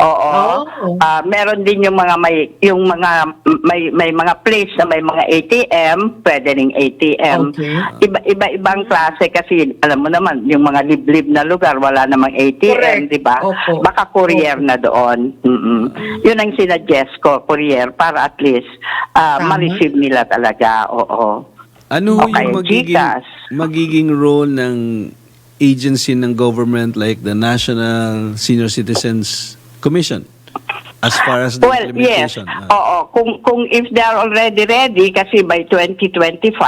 Oo. Oh. Ah, meron din yung mga may yung mga may may mga place na may mga ATM, pwede ring ATM. Okay. Iba iba-ibang klase kasi alam mo naman yung mga liblib na lugar wala namang ATM, di ba? Opo. Baka courier na doon. Mm-mm. Yun ang sinadjust ko, courier para at least Tama. ma-receive nila talaga. Oo. Ano Okay, yung magiging, Gcash. magiging role ng agency ng government like the National Senior Citizens Commission as far as the Well, yes. implementation? Ah. Oo, kung kung if they are already ready kasi by 2025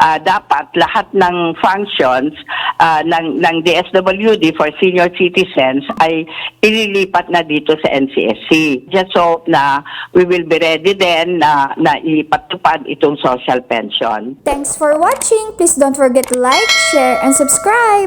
ah, dapat lahat ng functions ah, ng ng DSWD for senior citizens ay ililipat na dito sa NCSC. Just hope na we will be ready then na na ipatupad itong social pension. Thanks for watching! Please don't forget to like, share, and subscribe!